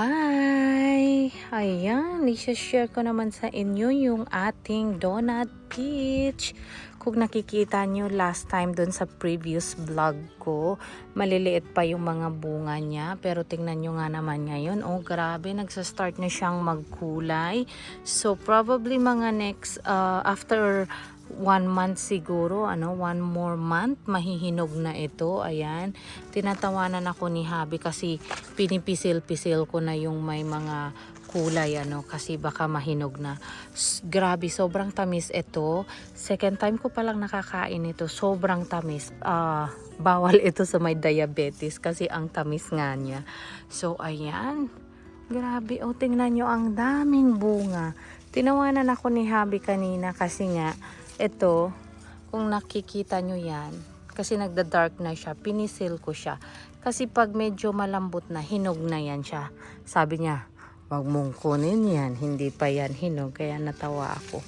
Hi! Ayan, i-share ko naman sa inyo yung ating donut peach. Kung nakikita nyo last time dun sa previous vlog ko, maliliit pa yung mga bunga niya. Pero tingnan nyo nga naman ngayon, oh grabe, nagsa-start na siyang magkulay. So probably mga next, uh, after one month siguro, ano, one more month, mahihinog na ito. Ayan. Tinatawanan ako ni Habi kasi pinipisil-pisil ko na yung may mga kulay, ano, kasi baka mahinog na. Grabe, sobrang tamis ito. Second time ko palang nakakain ito. Sobrang tamis. Ah, bawal ito sa may diabetes kasi ang tamis nga niya. So, ayan. Grabe, oh, tingnan nyo, ang daming bunga. Tinawanan ako ni Habi kanina kasi nga, ito, kung nakikita nyo yan, kasi nagda-dark na siya, pinisil ko siya. Kasi pag medyo malambot na, hinog na yan siya. Sabi niya, wag mong kunin yan, hindi pa yan hinog. Kaya natawa ako.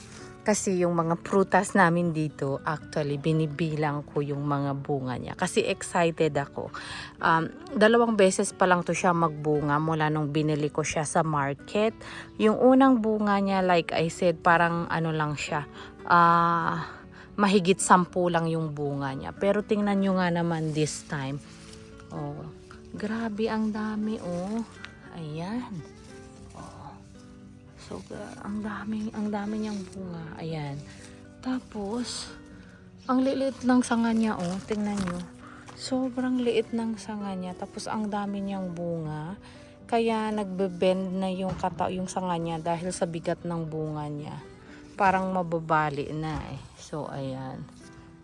Kasi yung mga prutas namin dito, actually, binibilang ko yung mga bunga niya. Kasi excited ako. Um, dalawang beses pa lang to siya magbunga mula nung binili ko siya sa market. Yung unang bunga niya, like I said, parang ano lang siya, ah mahigit sampu lang yung bunga niya. Pero tingnan nyo nga naman this time. Oh, grabe ang dami oh. Ayan. Oh. So, gra- ang dami, ang dami niyang bunga. Ayan. Tapos, ang liit ng sanga niya oh. Tingnan nyo. Sobrang liit ng sanga niya. Tapos, ang dami niyang bunga. Kaya nagbe-bend na yung kata yung sanga niya dahil sa bigat ng bunga niya parang mababali na eh. So, ayan.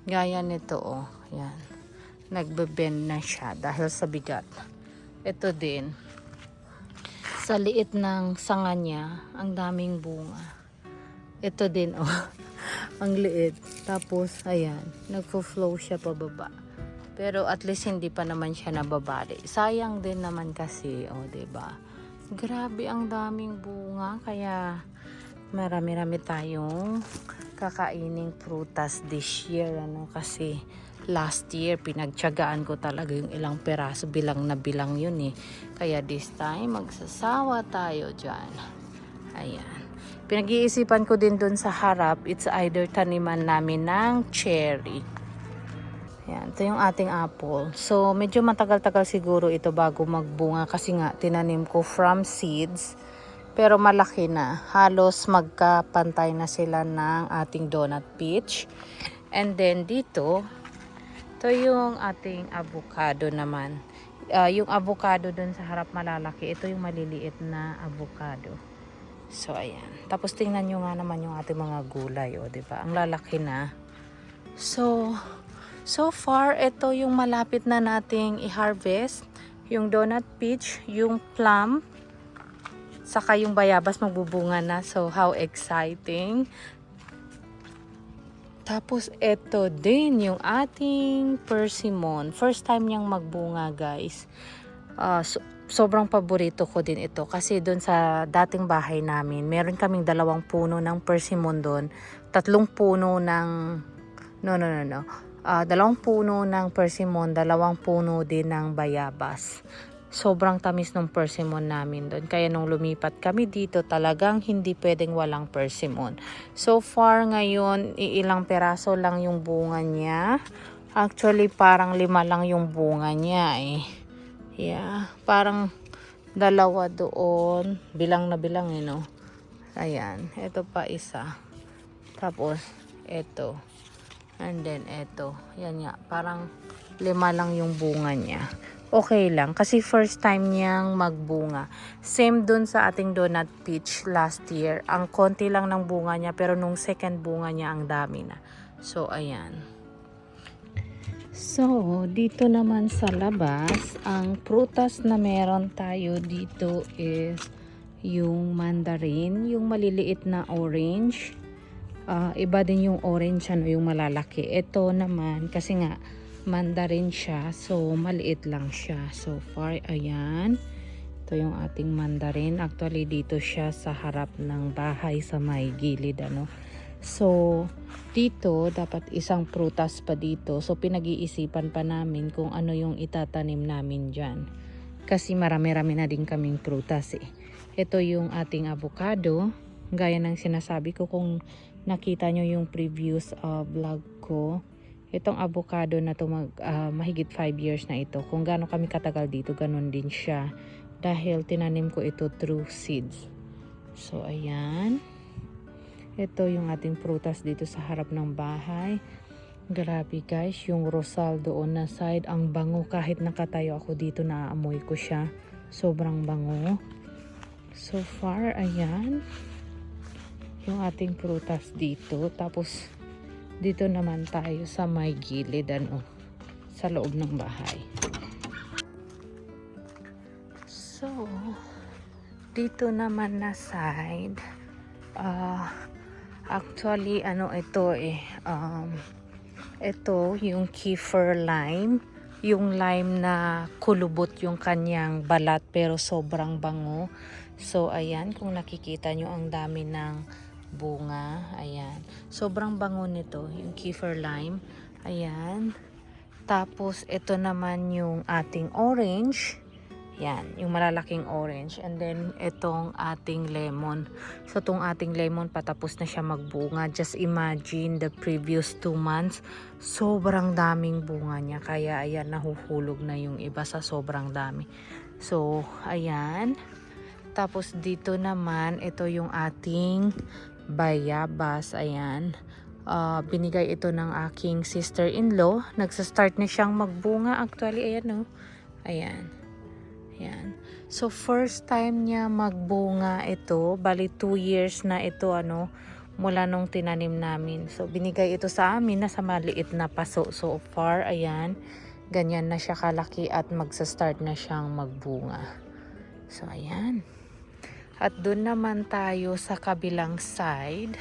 Gaya nito, oh. Ayan. Nagbe-bend na siya dahil sa bigat. Ito din. Sa liit ng sanga niya, ang daming bunga. Ito din, oh. ang liit. Tapos, ayan. Nagfo-flow siya pababa. Pero at least hindi pa naman siya nababali. Sayang din naman kasi, oh, 'di ba? Grabe ang daming bunga kaya marami-rami tayong kakaining prutas this year ano? Kasi last year pinagtiyagaan ko talaga yung ilang peraso. Bilang na bilang yun eh. Kaya this time magsasawa tayo dyan. Ayan. Pinag-iisipan ko din dun sa harap it's either taniman namin ng cherry. Ayan, ito yung ating apple. So, medyo matagal-tagal siguro ito bago magbunga kasi nga tinanim ko from seeds. Pero malaki na. Halos magkapantay na sila ng ating donut peach. And then dito, ito yung ating avocado naman. Ah, yung avocado dun sa harap malalaki, ito yung maliliit na avocado. So, ayan. Tapos tingnan nyo nga naman yung ating mga gulay, o, di ba? Ang lalaki na. So, so far, ito yung malapit na nating i-harvest. Yung donut peach, yung plum, saka yung bayabas magbubunga na. So, how exciting. Tapos, ito din yung ating persimmon. First time niyang magbunga, guys. Ah, so- sobrang paborito ko din ito. Kasi doon sa dating bahay namin, meron kaming dalawang puno ng persimmon doon. Tatlong puno ng... No, no, no, no. Ah, dalawang puno ng persimmon, dalawang puno din ng bayabas sobrang tamis ng persimmon namin doon. Kaya nung lumipat kami dito, talagang hindi pwedeng walang persimmon. So far ngayon, iilang peraso lang yung bunga niya. Actually, parang lima lang yung bunga niya eh. Yeah, parang dalawa doon. Bilang na bilang eh, no? Ayan, ito pa isa. Tapos, ito. And then, ito. Yan nga, parang lima lang yung bunga niya okay lang kasi first time niyang magbunga. Same dun sa ating donut peach last year. Ang konti lang ng bunga niya pero nung second bunga niya ang dami na. So ayan. So, dito naman sa labas, ang prutas na meron tayo dito is yung mandarin, yung maliliit na orange. Ah, iba din yung orange ano, yung malalaki. Ito naman kasi nga mandarin siya. So, maliit lang siya. So far, ayan. Ito yung ating mandarin. Actually, dito siya sa harap ng bahay sa may gilid. Ano. So, dito, dapat isang prutas pa dito. So, pinag-iisipan pa namin kung ano yung itatanim namin dyan. Kasi marami-rami na din kaming prutas eh. Ito yung ating avocado. Gaya ng sinasabi ko kung nakita nyo yung previous uh, vlog ko. Itong avocado na to mag, ah, mahigit 5 years na ito. Kung gaano kami katagal dito, ganun din siya. Dahil tinanim ko ito through seeds. So, ayan. Ito yung ating prutas dito sa harap ng bahay. Grabe guys, yung rosal doon na side, ang bango kahit nakatayo ako dito naaamoy ko siya. Sobrang bango. So far, ayan. Yung ating prutas dito. Tapos, dito naman tayo sa may gilid, ano, sa loob ng bahay. So, dito naman na side, ah, actually, ano ito eh, um, ito yung kefir lime. Yung lime na kulubot yung kanyang balat pero sobrang bango. So, ayan, kung nakikita nyo ang dami ng bunga. Ayan. Sobrang bango nito, yung kefir lime. Ayan. Tapos, ito naman yung ating orange. Yan, yung malalaking orange. And then, itong ating lemon. So, itong ating lemon, patapos na siya magbunga. Just imagine the previous two months, sobrang daming bunga niya. Kaya, ayan, nahuhulog na yung iba sa sobrang dami. So, ayan. Tapos, dito naman, ito yung ating bayabas. Ayan. Ah, binigay ito ng aking sister-in-law. Nagsa-start na siyang magbunga. Actually, ayan, oh. Ayan. Yan. So, first time niya magbunga ito. Bali, 2 years na ito, ano, mula nung tinanim namin. So, binigay ito sa amin na sa maliit na paso. So, far, ayan, ganyan na siya kalaki at magsa-start na siyang magbunga. So, ayan. At doon naman tayo sa kabilang side.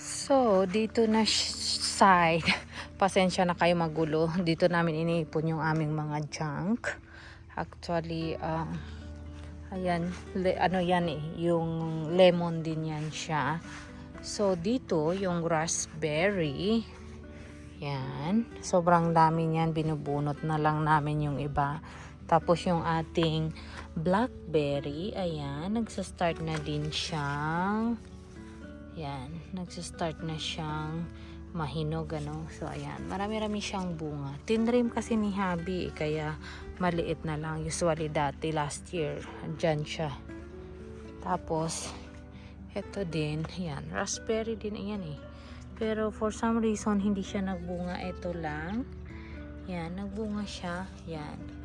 So, dito na side. Pasensya na kayo magulo. Dito namin iniipon yung aming mga junk. Actually, um, ayan, le- ano yan eh, yung lemon din yan siya. So, dito, yung raspberry, yan, sobrang dami niyan, binubunot na lang namin yung iba. Tapos yung ating blackberry, ayan, nagsa-start na din siyang, yan, nagsa-start na siyang mahinog, ano. So, ayan, marami-rami siyang bunga. Tinrim kasi ni Habi, eh, kaya maliit na lang. Usually dati last year, andyan siya. Tapos, eto din, yan, raspberry din, ayan eh. Pero for some reason, hindi siya nagbunga. Ito lang. Yan, nagbunga siya. Yan.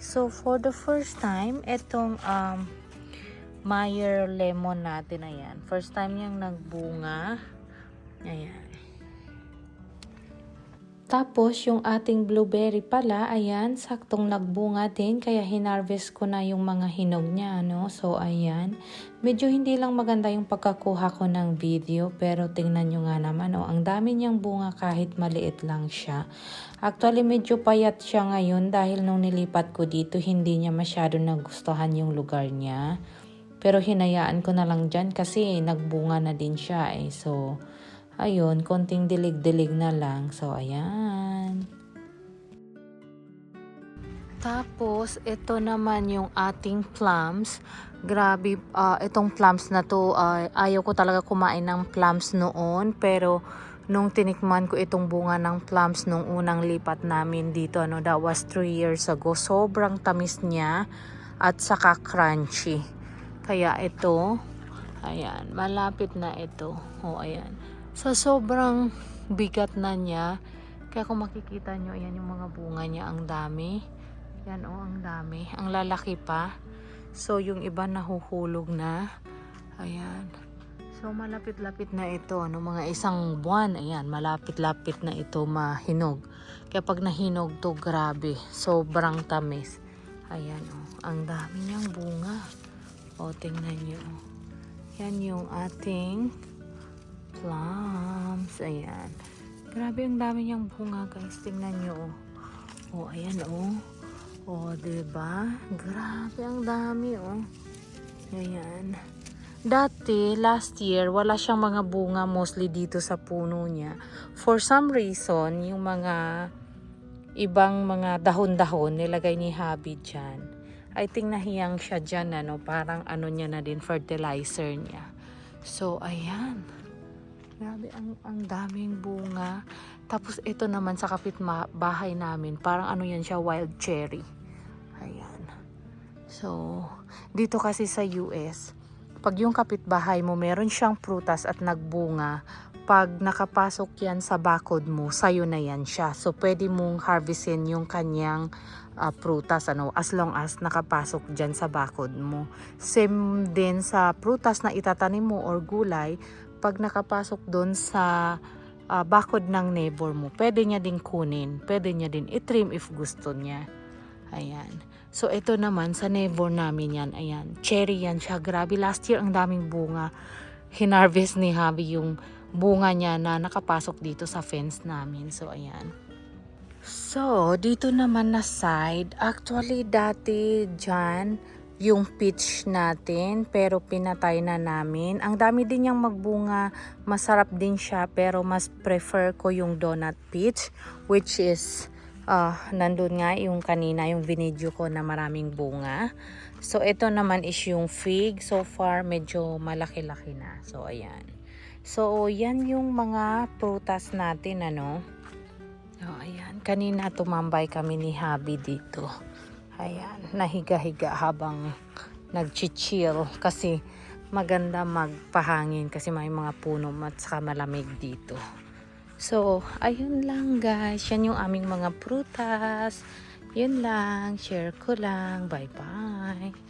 So, for the first time, etong um, Meyer lemon natin, ayan. First time niyang nagbunga. Ayan. Tapos, yung ating blueberry pala, ayan, saktong nagbunga din, kaya hinarvest ko na yung mga hinog niya, ano. So, ayan. Medyo hindi lang maganda yung pagkakuha ko ng video, pero tingnan nyo nga naman, oh, ang dami niyang bunga kahit maliit lang siya. Actually, medyo payat siya ngayon dahil nung nilipat ko dito, hindi niya masyado nagustuhan yung lugar niya. Pero hinayaan ko na lang dyan kasi nagbunga na din siya eh. So, ayun, konting dilig-dilig na lang. So, ayan. Tapos, ito naman yung ating plums. Grabe, ah, itong plums na to, ah, ayaw ko talaga kumain ng plums noon. Pero, nung tinikman ko itong bunga ng plums nung unang lipat namin dito, ano, that was 3 years ago. Sobrang tamis niya at saka crunchy. Kaya ito, ayan, malapit na ito. O, ayan. Sa sobrang bigat na niya, kaya kung makikita nyo, ayan yung mga bunga niya, ang dami. Yan o, ang dami. Ang lalaki pa. So, yung iba nahuhulog na. Ayan. So, malapit-lapit na ito. Ano, mga isang buwan, ayan, malapit-lapit na ito mahinog. Kaya pag nahinog to, grabe. Sobrang tamis. Ayan o, ang dami niyang bunga. O, tingnan nyo. Yan yung ating plums. Ayan. Grabe ang dami niyang bunga guys. Tingnan nyo. Oh, oh ayan oh. Oh, 'di ba? Grabe ang dami oh. Ayan. Dati, last year, wala siyang mga bunga mostly dito sa puno niya. For some reason, yung mga ibang mga dahon-dahon nilagay ni Habi dyan. I think nahiyang siya dyan, ano, parang ano niya na din, fertilizer niya. So, ayan. Grabe, ang, ang daming bunga. Tapos ito naman sa kapit ma- bahay namin, parang ano yan siya, wild cherry. Ayan. So, dito kasi sa US, pag yung kapitbahay mo meron siyang prutas at nagbunga, pag nakapasok yan sa bakod mo, sayo na yan siya. So, pwede mong harvestin yung kanyang ah, prutas, ano, as long as nakapasok dyan sa bakod mo. Same din sa prutas na itatanim mo or gulay, pag nakapasok doon sa ah, bakod ng neighbor mo, pwede niya din kunin, pwede niya din itrim if gusto niya. Ayan. So, ito naman, sa neighbor namin yan, ayan, cherry yan siya. Grabe, last year ang daming bunga. Hinarvest ni Habi yung bunga niya na nakapasok dito sa fence namin. So, ayan. So, dito naman na side, actually dati dyan, yung peach natin, pero pinatay na namin. Ang dami din niyang magbunga, masarap din siya, pero mas prefer ko yung donut peach, which is, ah nandun nga yung kanina, yung binidyo ko na maraming bunga. So, ito naman is yung fig. So far, medyo malaki-laki na. So, ayan. So, yan yung mga prutas natin, ano. Oh, ayan. Kanina tumambay kami ni Habi dito. Ayan. Nahiga-higa habang nag-chill kasi maganda magpahangin kasi may mga puno at saka malamig dito. So, ayun lang guys. Yan yung aming mga prutas. Yun lang. Share ko lang. Bye-bye.